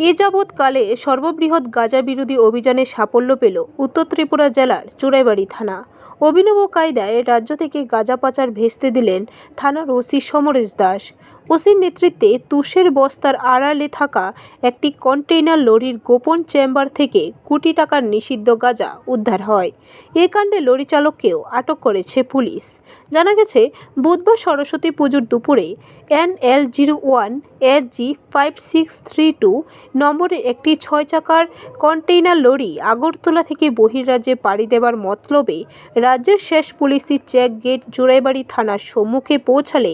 এ যাবৎকালে সর্ববৃহৎ গাঁজা বিরোধী অভিযানে সাফল্য পেল উত্তর ত্রিপুরা জেলার চোরাইবাড়ি থানা। অভিনব কায়দায় রাজ্য থেকে গাঁজা পাচার ভেস্তে দিলেন থানার ওসি সমরেশ দাস। ওসির নেতৃত্বে তুষের বস্তার আড়ালে থাকা একটি কন্টেইনার লরির গোপন চেম্বার থেকে কোটি টাকার নিষিদ্ধ গাঁজা উদ্ধার হয়। এ কাণ্ডে লরি চালককেও আটক করেছে পুলিশ। জানা গেছে, বুধবার সরস্বতী পুজোর দুপুরে N L zero one S G five six three two নম্বরের একটি ছয় চাকার কন্টেইনার লরি আগরতলা থেকে বহির্রাজ্যে পাড়ি দেবার মতলবে রাজ্যের শেষ পুলিশি চেক গেট জোড়াইবাড়ি থানার সম্মুখে পৌঁছালে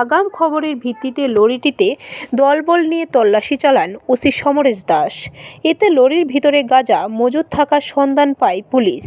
আগাম খবরের ভিত্তিতে লরিটিতে দলবল নিয়ে তল্লাশি চালান ওসি সমরেশ দাস। এতে লরির ভিতরে গাজা মজুদ থাকার সন্ধান পায় পুলিশ।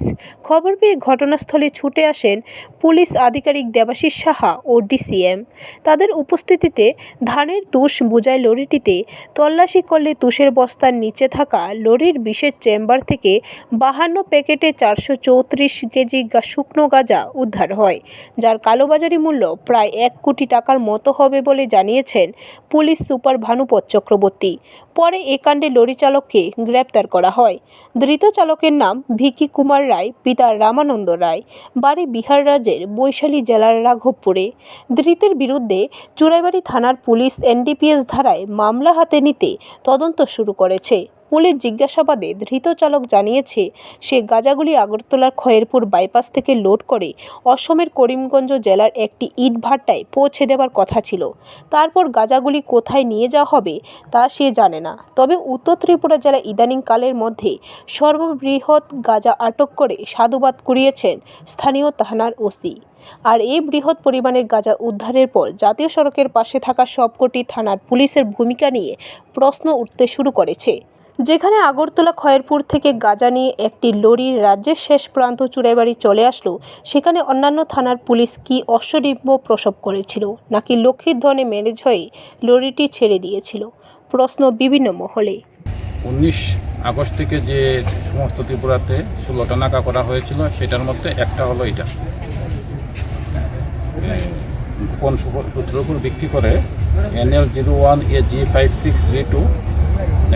খবর পেয়ে ঘটনাস্থলে ছুটে আসেন পুলিশ আধিকারিক দেবাশিস সাহা ও ডিসিএম। তাদের উপস্থিতিতে ধানের তুষ বোঝাই লরিটিতে তল্লাশি করলে তুষের বস্তার নিচে থাকা লরির বিশেষ চেম্বার থেকে বাহান্ন প্যাকেটে চারশো চৌত্রিশ কেজি শুকনো গাঁজা উদ্ধার হয়, যার কালোবাজারি মূল্য প্রায় এক কোটি টাকার মতো হবে বলে জানিয়েছেন পুলিশ সুপার ভানুপত চক্রবর্তী। পরে এ কাণ্ডে লরি চালককে গ্রেপ্তার করা হয়। ধৃত চালকের নাম ভিকি কুমার রায়, পিতা রামানন্দ রায়, বাড়ি বিহার রাজ্যের বৈশালী জেলার রাঘবপুরে। ধৃতের বিরুদ্ধে চুড়াইবাড়ি থানার পুলিশ এনডিপিএস ধারায় মামলা হাতে নিতে তদন্ত শুরু করেছে। পুলিশ জিজ্ঞাসাবাদে ধৃত চালক জানিয়েছে, সে গাঁজাগুলি আগরতলার খয়েরপুর বাইপাস থেকে লোড করে অসমের করিমগঞ্জ জেলার একটি ইট ভাট্টায় পৌঁছে দেওয়ার কথা ছিল। তারপর গাঁজাগুলি কোথায় নিয়ে যাওয়া হবে তা সে জানে না। তবে উত্তর ত্রিপুরা জেলা ইদানিংকালের মধ্যে সর্ববৃহৎ গাঁজা আটক করে সাধুবাদ কুড়িয়েছেন স্থানীয় থানার ওসি। আর এই বৃহৎ পরিমাণের গাঁজা উদ্ধারের পর জাতীয় সড়কের পাশে থাকা সবকটি থানার পুলিশের ভূমিকা নিয়ে প্রশ্ন উঠতে শুরু করেছে। যেখানে আগরতলা, খয়েরপুর থেকে গাঁজা নিয়ে একটি লরি রাজ্যের শেষ প্রান্ত চুড়াইবাড়ি চলে আসলো, সেখানে অন্যান্য থানার পুলিশ কি অশ্বডিম্ব প্রসব করেছিল নাকি লক্ষ্মীর ধনে ম্যানেজ হয়ে লরিটি ছেড়ে দিয়েছিল? প্রশ্ন বিভিন্ন মহলে। উনিশ আগস্ট থেকে যে সমস্ত ত্রিপুরাতে ষোলোটা করা হয়েছিল, সেটার মধ্যে একটা হলো এটা। গোপন সূত্র- সূত্রের উপর ভিত্তি করে, NL zero one A G five six three two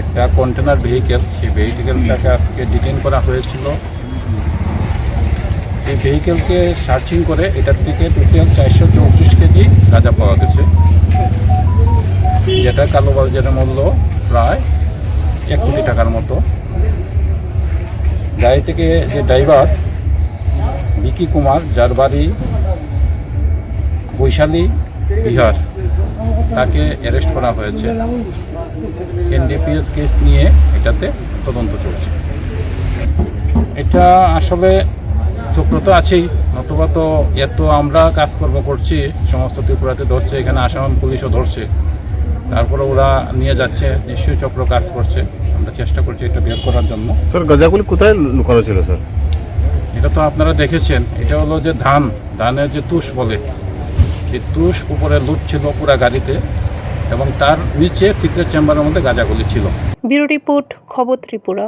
একটা কন্টেনার ভেহিকেল সেই ভেহিকেলটাকে আজকে ডিটেন করা হয়েছিল। এই ভেহিকেলকে সার্চিং করে এটার থেকে টোটাল চারশো চৌত্রিশ কেজি গাঁজা পাওয়া গেছে। যেটা কালোবাজারের মূল্য প্রায় এক কোটি টাকার মতো। গাড়ি থেকে যে ড্রাইভার বিকি কুমার যার বাড়ি বৈশালী বিহার। তাকে অ্যারেস্ট করা হয়েছে। এনডিপিএস কেস নিয়ে এটাতে তদন্ত চলছে। এটা আসলে চক্র তো আছেই নতুবা তো এত আমরা কাজকর্ম করছি সমস্ত ত্রিপুরাতে ধরছে এখানে আসাম পুলিশও ধরছে। তারপরে ওরা নিয়ে যাচ্ছে নিশ্চয়ই চক্র কাজ করছে। আমরা চেষ্টা করছি এটা বের করার জন্য। স্যার গাঁজাগুলি কোথায় লুকানো ছিল স্যার? এটা তো আপনারা দেখেছেন। এটা হলো যে ধান ধানের যে তুষ বলে সেই তুষ উপরে লুট ছিল পুরা গাড়িতে এবং তার নিচে সিক্রেট চেম্বারের মধ্যে গাঁজাগুলি ছিল। ব্যুরো রিপোর্ট, খবর ত্রিপুরা।